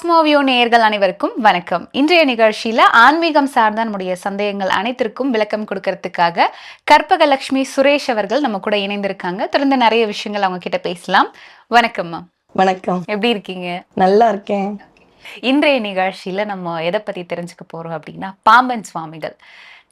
காஸ்மோவியோ நேயர்கள் அனைவருக்கும் வணக்கம். இன்றைய நிகழ்ச்சியில ஆன்மீகம் சார்ந்த நம்முடைய சந்தேகங்கள் அனைத்திற்கும் விளக்கம் கொடுக்கறதுக்காக கற்பகலட்சுமி சுரேஷ் அவர்கள் நம்ம கூட இணைந்திருக்காங்க. தொடர்ந்து நிறைய விஷயங்கள் அவங்க கிட்ட பேசலாம். வணக்கம் வணக்கம். எப்படி இருக்கீங்க? நல்லா இருக்கேன். இன்றைய நிகழ்ச்சியில நம்ம எதை பத்தி தெரிஞ்சுக்க போறோம் அப்படின்னா பாம்பன் சுவாமிகள்.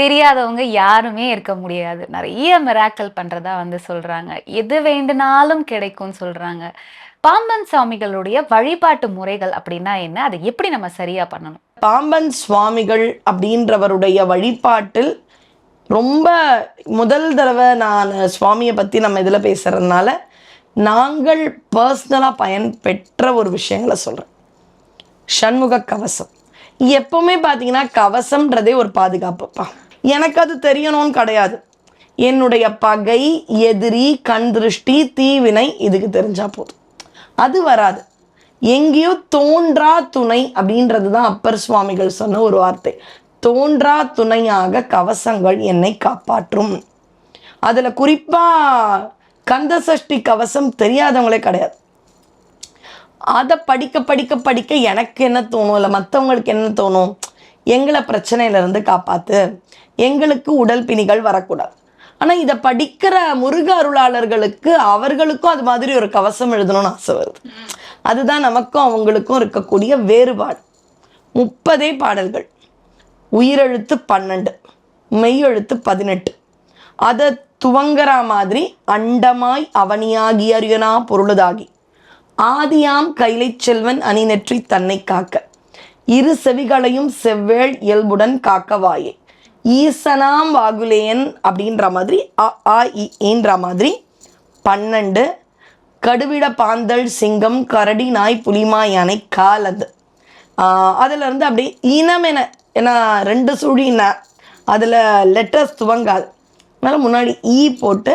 தெரியாதவங்க யாருமே இருக்க முடியாது. நிறைய மிராக்கல் பண்றதா வந்து சொல்றாங்க. எது வேண்டுனாலும் கிடைக்கும்னு சொல்றாங்க. பாம்பன் சுவாமிகளுடைய வழிபாட்டு முறைகள் அப்படின்னா என்ன? அதை எப்படி நம்ம சரியா பண்ணணும்? பாம்பன் சுவாமிகள் அப்படின்றவருடைய வழிபாட்டில் ரொம்ப முதல் தடவை நான் சுவாமியை பற்றி நம்ம இதில் பேசுகிறதுனால நாங்கள் பர்சனலாக பயன் பெற்ற ஒரு விஷயங்களை சொல்கிறேன் சண்முக கவசம். எப்போவுமே பார்த்தீங்கன்னா கவசம்ன்றதே ஒரு பாதுகாப்புப்பா எனக்கு அது தெரியணும்னு கிடையாது. என்னுடைய பகை எதிரி கண் திருஷ்டி தீவினை இதுக்கு தெரிஞ்சால் போதும். அது வராது. எங்கேயோ தோன்றா துணை அப்படின்றது தான் அப்பர் சுவாமிகள் சொன்ன ஒரு வார்த்தை. தோன்றா துணையாக கவசங்கள் என்னை காப்பாற்றும். அதில் குறிப்பாக கந்த சஷ்டி கவசம் தெரியாதவங்களே கிடையாது. அதை படிக்க படிக்க படிக்க எனக்கு என்ன தோணும்? இல்லை மற்றவங்களுக்கு என்ன தோணும்? எங்களை பிரச்சனையிலேருந்து காப்பாற்று எங்களுக்கு உடல் பிணிகள் வரக்கூடாது. ஆனால் இதை படிக்கிற முருக அருளாளர்களுக்கு அவர்களுக்கும் அது மாதிரி ஒரு கவசம் எழுதணும்னு ஆசை வருது. அதுதான் நமக்கும் அவங்களுக்கும் இருக்கக்கூடிய வேறுபாடு. முப்பதே பாடல்கள். உயிரெழுத்து பன்னெண்டு. மெய்யெழுத்து பதினெட்டு. அதை துவங்குற மாதிரி அண்டமாய் அவனியாகி அரியனா பொருளுதாகி. ஆதியாம் கைலை செல்வன் அணிநெற்றி தன்னை காக்க. இரு செவிகளையும் செவ்வேள் இயல்புடன் காக்கவாயே ஈசனாம் வாகுலேயன் அப்படின்ற மாதிரி அ ஆ இ மாதிரி பன்னெண்டு கடுவிட பாந்தல் சிங்கம் கரடி நாய் புலிமா யானை காலது. அதில் இருந்து அப்படியே இனம் என ஏன்னா ரெண்டு சுழின அதில் லெட்டர்ஸ் துவங்காது. அதனால் முன்னாடி ஈ போட்டு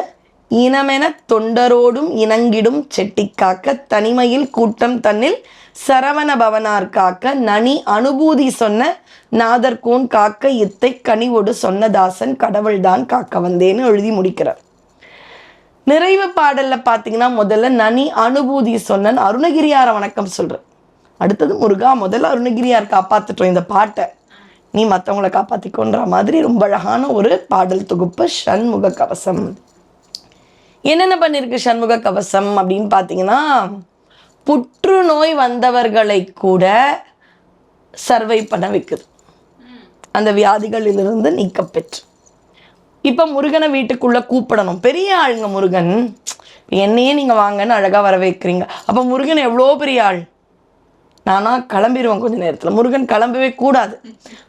இனமென தொண்டரோடும் இணங்கிடும் செட்டி காக்க தனிமையில் கூட்டம் தன்னில் சரவண பவனார் காக்க நனி அனுபூதி சொன்ன நாதர்கோன் காக்க இத்தை கனிவோடு சொன்ன தாசன் கடவுள்தான் காக்க வந்தேன்னு எழுதி முடிக்கிறார். நிறைவு பாடல்ல பார்த்தீங்கன்னா முதல்ல நனி அனுபூதி சொன்னன் அருணகிரியார வணக்கம் சொல்றேன். அடுத்தது முருகா முதல்ல அருணகிரியார் காப்பாத்துட்டோம் இந்த பாட்டை. நீ மற்றவங்களை காப்பாத்திக்கோன்ற மாதிரி ரொம்ப அழகான ஒரு பாடல் தொகுப்பு சண்முக கவசம். என்னென்ன பண்ணியிருக்கு சண்முக கவசம் அப்படின்னு பார்த்தீங்கன்னா புற்றுநோய் வந்தவர்களை கூட சர்வை பண்ண வைக்குது. அந்த வியாதிகளிலிருந்து நீக்க பெற்று. இப்போ முருகனை வீட்டுக்குள்ளே கூப்பிடணும். பெரிய ஆளுங்க முருகன். என்னையே நீங்கள் வாங்கன்னு அழகாக வர வைக்கிறீங்க. அப்போ முருகன் எவ்வளோ பெரிய ஆள்? நானா கிளம்பிடுவேன் கொஞ்ச நேரத்தில். முருகன் கிளம்பவே கூடாது.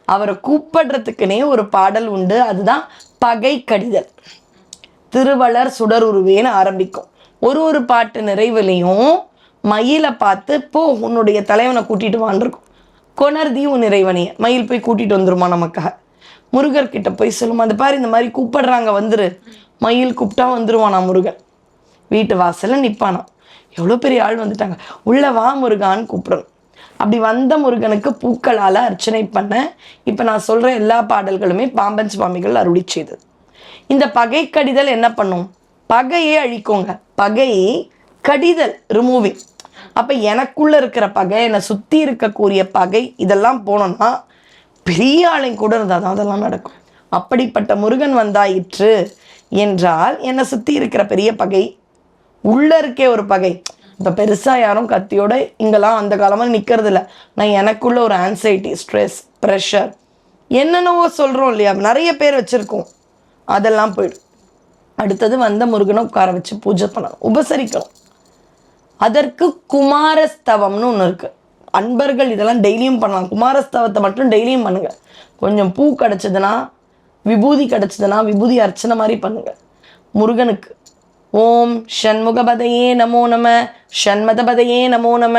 அவரை கூப்பிடுறதுக்குனே ஒரு பாடல் உண்டு. அதுதான் பகை கடிதல். திருவளர் சுடருருவேன்னு ஆரம்பிக்கும். ஒரு ஒரு பாட்டு நிறைவுலையும் மயிலை பார்த்து போ உன்னுடைய தலைவனை கூட்டிட்டு வான்ருக்கும். கொணர்தி உன் இறைவனைய மயில் போய் கூட்டிட்டு வந்துருமா நமக்காக? முருகர் கிட்ட போய் சொல்லுமா அந்த பாரு இந்த மாதிரி கூப்பிடுறாங்க வந்துரு. மயில் கூப்பிட்டா வந்துருவானா முருகன்? வீட்டு வாசல்ல நிற்பானா எவ்வளோ பெரிய ஆள் வந்துட்டாங்க. உள்ள வா முருகான்னு கூப்பிடணும். அப்படி வந்த முருகனுக்கு பூக்களால் அர்ச்சனை பண்ண இப்போ நான் சொல்கிற எல்லா பாடல்களுமே பாம்பன் சுவாமிகள் அருளி செய்தது. இந்த பகை கடிதல் என்ன பண்ணும்? பகையை அழிக்கோங்க. பகை கடிதல் ரிமூவிங் அப்போ எனக்குள்ள இருக்கிற பகை என்னை சுற்றி இருக்கக்கூடிய பகை இதெல்லாம் போனோம்னா பெரிய ஆளையும் கூட இருந்தால் தான் அதெல்லாம் நடக்கும். அப்படிப்பட்ட முருகன் வந்தாயிற்று என்றால் என்னை சுற்றி இருக்கிற பெரிய பகை உள்ள இருக்கே ஒரு பகை. இப்போ பெருசாக யாரும் கத்தியோட இங்கெல்லாம் அந்த காலமாக நிற்கிறது இல்லை நான் எனக்குள்ள ஒரு ஆன்சைட்டி ஸ்ட்ரெஸ் ப்ரெஷர் என்னென்னவோ சொல்கிறோம் இல்லையா? நிறைய பேர் வச்சுருக்கோம். அதெல்லாம் போயிடும் அடுத்தது வந்த முருகனை உட்கார வச்சு பூஜை பண்ணணும். உபசரிக்கணும். அதற்கு குமாரஸ்தவம்னு ஒன்று இருக்குது அன்பர்கள் இதெல்லாம் டெய்லியும் பண்ணலாம். குமாரஸ்தவத்தை மட்டும் டெய்லியும் பண்ணுங்கள் கொஞ்சம் பூ கிடச்சதுன்னா விபூதி கிடச்சதுன்னா விபூதி அர்ச்சனை மாதிரி பண்ணுங்கள் முருகனுக்கு ஓம் ஷண்முகபதையே நமோ நம ஷண்மதபதையே நமோ நம.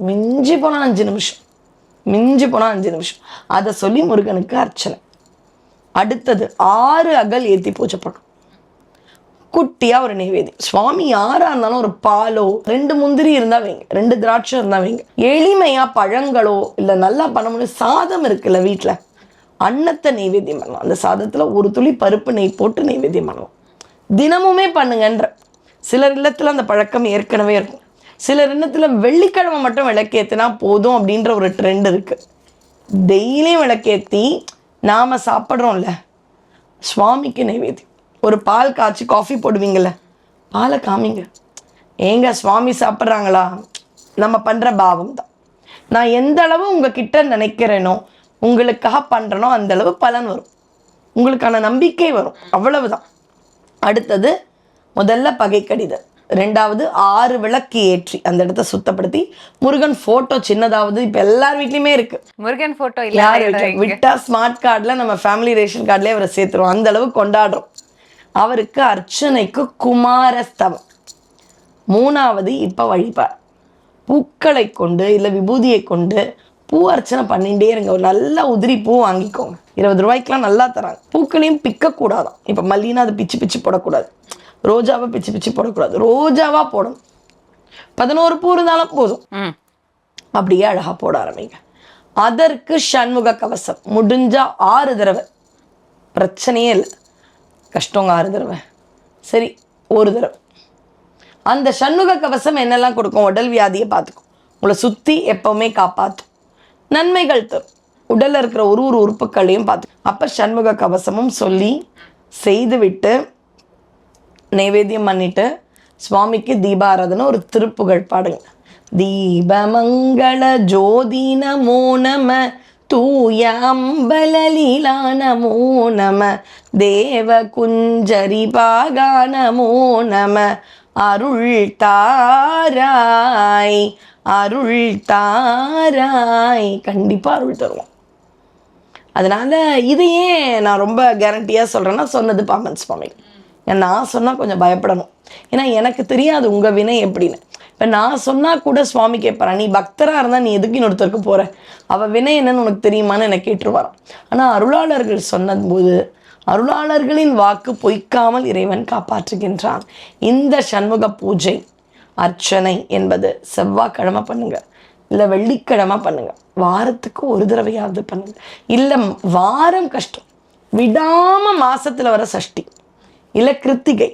மிஞ்சி போனால் அஞ்சு நிமிஷம். மிஞ்சி போனால் அஞ்சு நிமிஷம். அதை சொல்லி முருகனுக்கு அர்ச்சனை. அடுத்தது ஆறு அகல் ஏற்றி பூஜை பண்ணும் குட்டியாக ஒரு நெய்வேதி சுவாமி யாராக இருந்தாலும் ஒரு பாலோ ரெண்டு முந்திரி இருந்தால் வைங்க ரெண்டு திராட்சை இருந்தால் வைங்க. எளிமையாக பழங்களோ இல்லை நல்லா பண்ண முடியும் சாதம் இருக்குல்ல வீட்டில் அன்னத்தை நெய்வேத்தியம் பண்ணலாம். அந்த சாதத்தில் ஒரு துளி பருப்பு நெய் போட்டு நெய்வேத்தியம் பண்ணலாம். தினமுமே பண்ணுங்கன்ற. சிலர் இல்லத்தில் அந்த பழக்கம் ஏற்கனவே இருக்கும். சிலர் எண்ணத்தில் வெள்ளிக்கிழமை மட்டும் விளக்கேற்றினா போதும் அப்படின்ற ஒரு ட்ரெண்ட் இருக்குது டெய்லியும் விளக்கேற்றி நாம் சாப்பிட்றோம்ல. சுவாமிக்கு நைவேத்தியம். ஒரு பால் காய்ச்சி காஃபி போடுவீங்கள்ல பாலை காமிங்க. ஏங்க சுவாமி சாப்பிட்றாங்களா? நம்ம பண்ணுற பாவம் தான். நான் எந்த அளவு உங்ககிட்ட நினைக்கிறேனோ உங்களுக்காக பண்ணுறனோ அந்த அளவு பலன் வரும். உங்களுக்கான நம்பிக்கை வரும். அவ்வளவுதான். அடுத்தது முதல்ல பகை கடிதல் ரெண்டாவது ஆறு விளக்கு ஏற்றி அந்த இடத்த சுத்தப்படுத்தி. முருகன் ஃபோட்டோ சின்னதாவது இப்போ எல்லார் வீட்லேயுமே இருக்குது முருகன் போட்டோ யார்? விட்டா ஸ்மார்ட் கார்டில் நம்ம ஃபேமிலி ரேஷன் கார்டிலே அவரை சேர்த்துருவோம். அந்த அளவு கொண்டாடுறோம். அவருக்கு அர்ச்சனைக்கு குமாரஸ்தவம். மூணாவது இப்போ வழிபாடு பூக்களை கொண்டு இல்லை விபூதியை கொண்டு பூ அர்ச்சனை பண்ணிகிட்டே இருங்க. ஒரு நல்ல உதிரி பூ வாங்கிக்கோங்க. இருபது ரூபாய்க்குலாம் நல்லா தராங்க. பூக்களையும் பிக்கக்கூடாதாம் இப்போ மல்லினா அது பிச்சு பிச்சு போடக்கூடாது. ரோஜாவை பிச்சு பிச்சு போடக்கூடாது. ரோஜாவாக போடணும் பதினோரு பூ இருந்தாலும் போதும். ம். அப்படியே அழகா போட ஆரம்பிங்க. அதற்கு சண்முக கவசம். முடிஞ்சா ஆறு தடவை. பிரச்சனையே இல்லை. கஷ்டங்க ஆறு தடவை. சரி ஒரு தடவை. அந்த சண்முக கவசம் என்னெல்லாம் கொடுக்கும்? உடல் வியாதியை பார்த்துக்கும். உங்களை சுற்றி எப்பவுமே காப்பாற்றும் நன்மைகள் தரும். உடல்ல இருக்கிற ஒரு ஒரு உறுப்புகளையும் பார்த்து அப்போ சண்முக கவசமும் சொல்லி செய்துவிட்டு நைவேத்தியம் பண்ணிட்டு சுவாமிக்கு தீபாராதனை ஒரு திருப்புகழ் பாடுங்க. தீபமங்கள ஜோதி நமோ நம தூய அம்பலலீலா நமோ நம தேவ குஞ்சரி பாகா நமோ நம. அருள் தாராய் அருள் தாராய். கண்டிப்பா அருள் தருவோம். அதனால இதையே நான் ரொம்ப கேரண்டியாக சொல்கிறேன்னா சொன்னது பாமன் சுவாமி. நான் சொன்னால் கொஞ்சம் பயப்படணும். ஏன்னா எனக்கு தெரியாது உங்கள் வினை எப்படின்னு. இப்போ நான் சொன்னால் கூட சுவாமி கேட்பாரா நீ பக்தராக இருந்தால் நீ எதுக்கு இன்னொருத்தருக்கு போகிற அவள் வினை என்னன்னு உனக்கு தெரியுமான்னு என்னை கேட்டுருவாராம். ஆனால் அருளாளர்கள் சொன்னபோது அருளாளர்களின் வாக்கு பொய்க்காமல் இறைவன் காப்பாற்றுகின்றான். இந்த சண்முக பூஜை அர்ச்சனை என்பது செவ்வாய்க்கிழமை பண்ணுங்க. இல்லை வெள்ளிக்கிழமை பண்ணுங்க. வாரத்துக்கு ஒரு தடவையாவது பண்ணுங்க. இல்லை வாரம் கஷ்டம். விடாம மாசத்துல வர சஷ்டி. இல்லை கிருத்திகை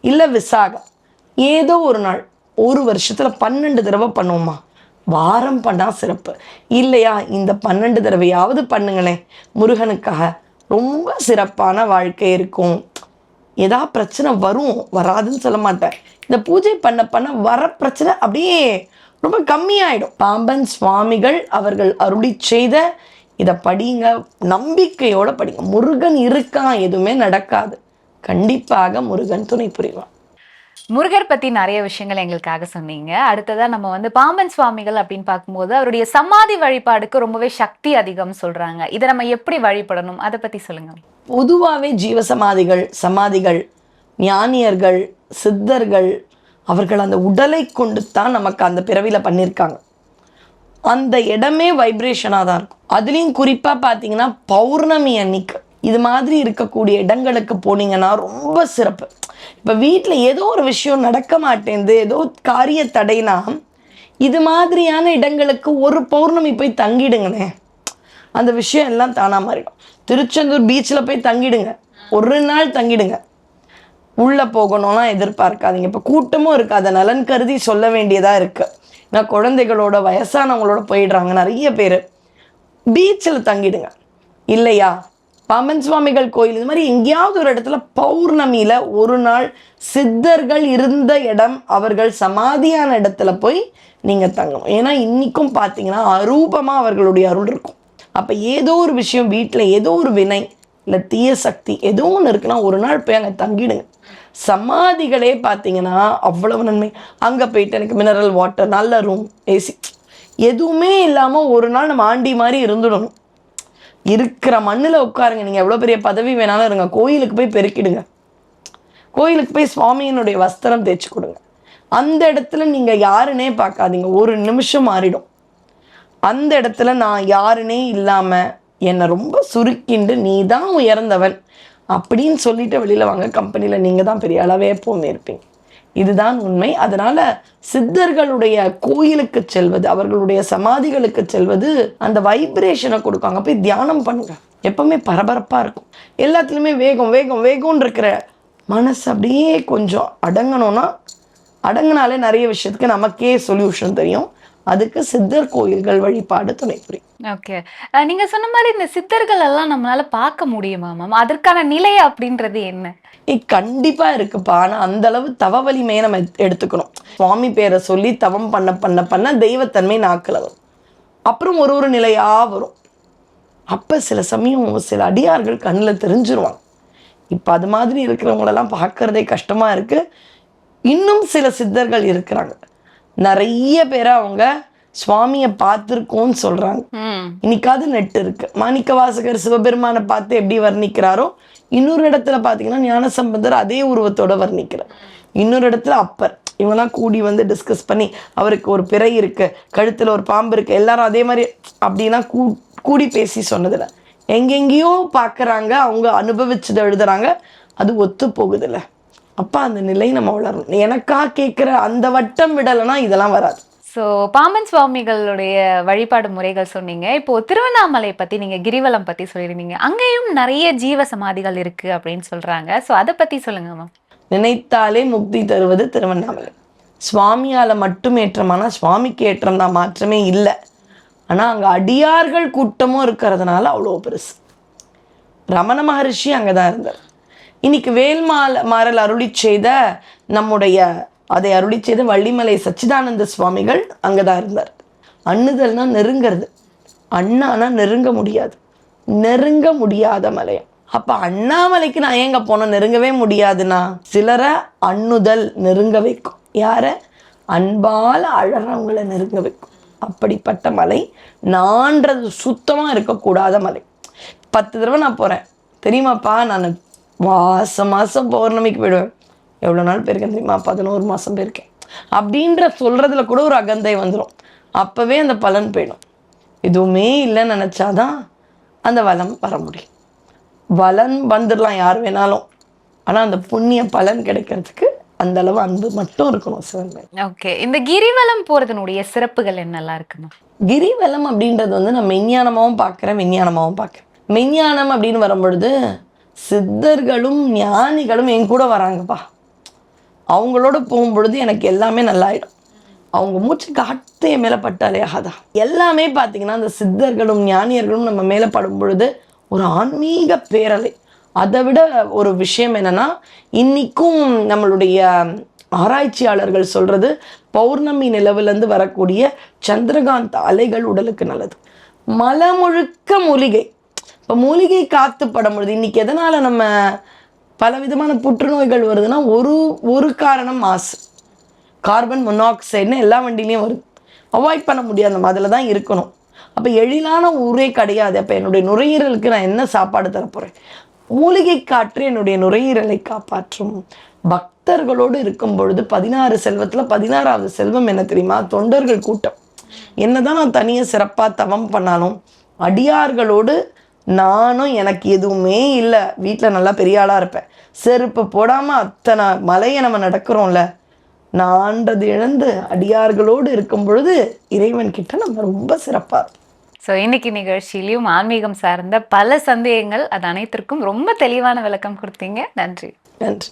இல்லை விசாகம். ஏதோ ஒரு நாள் ஒரு வருஷத்தில் பன்னெண்டு தடவை பண்ணுவோமா? வாரம் பண்ணா சிறப்பு. இல்லையா இந்த பன்னெண்டு தடவையாவது பண்ணுங்களேன் முருகனுக்காக ரொம்ப சிறப்பான வாழ்க்கை இருக்கும். ஏதா பிரச்சனை வரும் வராதுன்னு சொல்ல மாட்டேன். இந்த பூஜை பண்ண பண்ண வர பிரச்சனை அப்படியே ரொம்ப கம்மியாயிடும். பாம்பன் சுவாமிகள் அவர்கள் அருளி செய்த இதை படிங்க நம்பிக்கையோடு படிங்க. முருகன் இருக்கான் எதுவுமே நடக்காது. கண்டிப்பாக முருகன் துணை புரிவான். முருகர் பத்தி நிறைய விஷயங்கள் எங்களுக்காக சொன்னீங்க. அடுத்ததா நம்ம வந்து பாம்பன் சுவாமிகள் அப்படின்னு பார்க்கும்போது அவருடைய சமாதி வழிபாடுக்கு ரொம்பவே சக்தி அதிகம் சொல்றாங்க. இதை நம்ம எப்படி வழிபடணும்? அதை பத்தி சொல்லுங்க. பொதுவாகவே ஜீவசமாதிகள் சமாதிகள் ஞானியர்கள் சித்தர்கள் அவர்கள் அந்த உடலை கொண்டு தான் நமக்கு அந்த பிறவியில் பண்ணியிருக்காங்க அந்த இடமே வைப்ரேஷனாக தான் இருக்கும். அதுலேயும் குறிப்பாக பார்த்தீங்கன்னா பௌர்ணமி அன்னைக்கு. இது மாதிரி இருக்கக்கூடிய இடங்களுக்கு போனீங்கன்னா ரொம்ப சிறப்பு. இப்போ வீட்டில் ஏதோ ஒரு விஷயம் நடக்க மாட்டேங்குது ஏதோ காரிய தடைனா இது மாதிரியான இடங்களுக்கு ஒரு பௌர்ணமி போய் தங்கிடுங்களேன் அந்த விஷயம் எல்லாம் தானாக மாறிடும். திருச்செந்தூர் பீச்சில் போய் தங்கிடுங்க. ஒரு நாள் தங்கிடுங்க. உள்ளே போகணும்னா எதிர்பார்க்காதீங்க. இப்போ கூட்டமும் இருக்குது. அதை நலன் கருதி சொல்ல வேண்டியதாக இருக்குது ஏன்னா குழந்தைகளோட வயசானவங்களோட போயிடுறாங்க. நிறைய பேர். பீச்சில் தங்கிடுங்க. இல்லையா? பாமன் சுவாமிகள் கோயில் இது மாதிரி எங்கேயாவது ஒரு இடத்துல பௌர்ணமியில் ஒரு நாள் சித்தர்கள் இருந்த இடம் அவர்கள் சமாதியான இடத்துல போய் நீங்கள் தங்கணும். ஏன்னா இன்றைக்கும் பார்த்தீங்கன்னா அரூபமாக அவர்களுடைய அருள் இருக்கும். அப்போ ஏதோ ஒரு விஷயம் வீட்டில் ஏதோ ஒரு வினை இல்லை தீய சக்தி ஏதோ ஒன்று இருக்குன்னா ஒரு நாள் போய் அங்கே தங்கிடுங்க. சமாதிகளே பார்த்தீங்கன்னா அவ்வளவு நன்மை. அங்கே போயிட்டு எனக்கு மினரல் வாட்டர் நல்ல ரூம் ஏசி எதுவுமே இல்லாமல் ஒரு நாள் நம்ம ஆண்டி மாதிரி இருந்துடணும். இருக்கிற மண்ணில் உட்காருங்க. நீங்கள் எவ்வளோ பெரிய பதவி வேணாலும் இருங்க. கோயிலுக்கு போய் பெருக்கிடுங்க. கோயிலுக்கு போய் சுவாமியினுடைய வஸ்திரம் தேய்ச்சி கொடுங்க. அந்த இடத்துல நீங்கள் யாருன்னே பார்க்காதீங்க. ஒரு நிமிஷம் மாறிடும். அந்த இடத்துல நான் யாருனே இல்லாமல் என்னை ரொம்ப சுருக்கிண்டு நீ தான் உயர்ந்தவன் அப்படின்னு சொல்லிட்டு வெளியில் வாங்க. கம்பெனியில் நீங்கள் தான் பெரிய அளவே எப்போவுமே இருப்பீங்க. இதுதான் உண்மை. அதனால சித்தர்களுடைய கோயிலுக்கு செல்வது அவர்களுடைய சமாதிகளுக்கு செல்வது அந்த வைப்ரேஷனை கொடுக்காங்க. போய் தியானம் பண்ணுங்க. எப்பவுமே பரபரப்பாக இருக்கும். எல்லாத்துலேயுமே வேகம் வேகம் வேகம்னு இருக்கிற மனசு அப்படியே கொஞ்சம் அடங்கணும்னா அடங்குனாலே நிறைய விஷயத்துக்கு நமக்கே சொல்யூஷன் தெரியும். அதுக்கு சித்தர் கோயில்கள் வழிபாடு துணை புரியும் ஓகே நீங்க சொன்ன மாதிரி இந்த சித்தர்கள் எல்லாம் நம்மளால பார்க்க முடியுமா மேம் அதற்கான நிலை அப்படின்றது என்ன? கண்டிப்பா இருக்குப்பா. ஆனா அந்த அளவு தவ வலிமையை நம்ம எடுத்து- எடுத்துக்கணும். சுவாமி பேரை சொல்லி தவம் பண்ண பண்ண பண்ண தெய்வத்தன்மை நாக்கில் வரும் அப்புறம் ஒரு ஒரு நிலையா வரும். அப்ப சில சமயம் சில அடியார்கள் கண்ணில் தெரிஞ்சிருவாங்க. இப்போ அது மாதிரி இருக்கிறவங்களெல்லாம் பார்க்கறதே கஷ்டமா இருக்கு. இன்னும் சில சித்தர்கள் இருக்கிறாங்க. நிறைய பேரை அவங்க சுவாமியை பார்த்துருக்கோன்னு சொல்றாங்க. இன்னைக்காவது நெட் இருக்கு. மாணிக்க வாசகர் சிவபெருமானை பார்த்து எப்படி வர்ணிக்கிறாரோ இன்னொரு இடத்துல பார்த்தீங்கன்னா ஞானசம்பந்தர் அதே உருவத்தோட வர்ணிக்கிறார். இன்னொரு இடத்துல அப்பர். இவங்கெல்லாம் கூடி வந்து டிஸ்கஸ் பண்ணி அவருக்கு ஒரு பிறை இருக்கு கழுத்துல ஒரு பாம்பு இருக்கு எல்லாரும் அதே மாதிரி அப்படின்னா கூ கூடி பேசி சொன்னதில்ல. எங்கெங்கேயோ பார்க்கறாங்க அவங்க அனுபவிச்சதை எழுதுறாங்க அது ஒத்து போகுதுல்ல அப்ப அந்த நிலை நம்ம வளரணும். எனக்கா கேட்குற அந்த வட்டம் விடலைன்னா இதெல்லாம் வராது. ஸோ பாம்பன் சுவாமிகளுடைய வழிபாடு முறைகள் சொன்னீங்க. இப்போ திருவண்ணாமலை பத்தி நீங்க கிரிவலம் பத்தி சொல்லியிருந்தீங்க. அங்கேயும் நிறைய ஜீவ சமாதிகள் இருக்கு அப்படின்னு சொல்றாங்க. ஸோ அதை பத்தி சொல்லுங்க மேம் நினைத்தாலே முக்தி தருவது திருவண்ணாமலை. சுவாமியால மட்டும் ஏற்றமானா சுவாமிக்கு ஏற்றம் தான் மாற்றமே இல்லை. ஆனா அங்க அடியார்கள் கூட்டமும் இருக்கிறதுனால அவ்வளோ பெருசு. ரமண மகரிஷி அங்கதான் இருந்தார். இன்னைக்கு வேல்மால மாறல் அருளி செய்த நம்முடைய அதை அருளி செய்த வள்ளிமலை சச்சிதானந்த சுவாமிகள் அங்கதான் இருந்தார். அண்ணுதல்னா நெருங்கிறது. அண்ணானா நெருங்க முடியாது. நெருங்க முடியாத மலையம் அப்ப அண்ணாமலைக்கு நான் ஏங்க போனோம்? நெருங்கவே முடியாதுன்னா. சிலரை அண்ணுதல் நெருங்க வைக்கும். யார? அன்பால் அழறவங்களை நெருங்க வைக்கும். அப்படிப்பட்ட மலை. நான்றது சுத்தமாக இருக்கக்கூடாத மலை. பத்து தடவை நான் போகிறேன் தெரியுமாப்பா? நான் மாசம் மாசம் பௌர்ணமிக்கு போயிடுவேன். எவ்வளோ நாள் போயிருக்கேன் தெரியுமா? பதினோரு மாசம் போயிருக்கேன். அப்படின்ற சொல்றதுல கூட ஒரு அகந்தை வந்துடும் அப்பவே அந்த பலன் போயிடும். எதுவுமே இல்லைன்னு நினைச்சாதான் அந்த வளம் வர முடியும். வளன் வந்துடலாம் யார் வேணாலும். ஆனா அந்த புண்ணிய பலன் கிடைக்கிறதுக்கு அந்த அளவு அன்பு மட்டும் இருக்கணும் சிவன் மேல. ஓகே. இந்த கிரிவலம் போறதனுடைய சிறப்புகள் என்னெல்லாம் இருக்கு மேம் கிரிவலம் அப்படின்றது வந்து நான் மெஞ்ஞானமாகவும் பார்க்குறேன் விஞ்ஞானமாகவும் பார்க்குறேன். மெஞ்ஞானம் அப்படின்னு வரும்பொழுது சித்தர்களும் ஞானிகளும் என் கூட வராங்கப்பா. அவங்களோட போகும்பொழுது எனக்கு எல்லாமே நல்லாயிடும். அவங்க மூச்சு காத்து என் மேலே பட்டாலே ஆகாதா? எல்லாமே பார்த்தீங்கன்னா அந்த சித்தர்களும் ஞானியர்களும் நம்ம மேலே படும் பொழுது ஒரு ஆன்மீக பேரலை. அதை விட ஒரு விஷயம் என்னன்னா இன்றைக்கும் நம்மளுடைய ஆராய்ச்சியாளர்கள் சொல்கிறது பௌர்ணமி நிலவுலேருந்து வரக்கூடிய சந்திரகாந்த் அலைகள் உடலுக்கு நல்லது. மலமுழுக்க மூலிகை. இப்போ மூலிகை காத்து படம் பொழுது இன்றைக்கி எதனால் நம்ம பல விதமான புற்றுநோய்கள் வருதுன்னா ஒரு ஒரு காரணம் மாசு. கார்பன் மொனாக்சைடுன்னு எல்லா வண்டிலையும் வருது. அவாய்ட் பண்ண முடியாது நம்ம அதில் தான் இருக்கணும். அப்போ எழிலான ஊரே கிடையாது. அப்போ என்னுடைய நுரையீரலுக்கு நான் என்ன சாப்பாடு தரப்போகிறேன் மூலிகை காற்று என்னுடைய நுரையீரலை காப்பாற்றும். பக்தர்களோடு இருக்கும் பொழுது பதினாறு செல்வத்தில் பதினாறாவது செல்வம் என்ன தெரியுமா? தொண்டர்கள் கூட்டம். என்னதான் நான் தனியாக சிறப்பாக தவம் பண்ணாலும் அடியார்களோடு நானும் எனக்கு எதுவுமே இல்லை. வீட்டில் நல்லா பெரிய ஆளாக இருப்பேன். செருப்பு போடாமல் அத்தனை மலையை நம்ம நடக்கிறோம்ல. நான்றது இழந்து அடியார்களோடு இருக்கும் பொழுது இறைவன் கிட்ட நம்ம ரொம்ப சிறப்பாக இருப்போம். ஸோ இன்னைக்கு நிகழ்ச்சியிலையும் ஆன்மீகம் சார்ந்த பல சந்தேகங்கள் அது அனைத்திற்கும் ரொம்ப தெளிவான விளக்கம் கொடுத்தீங்க. நன்றி. நன்றி.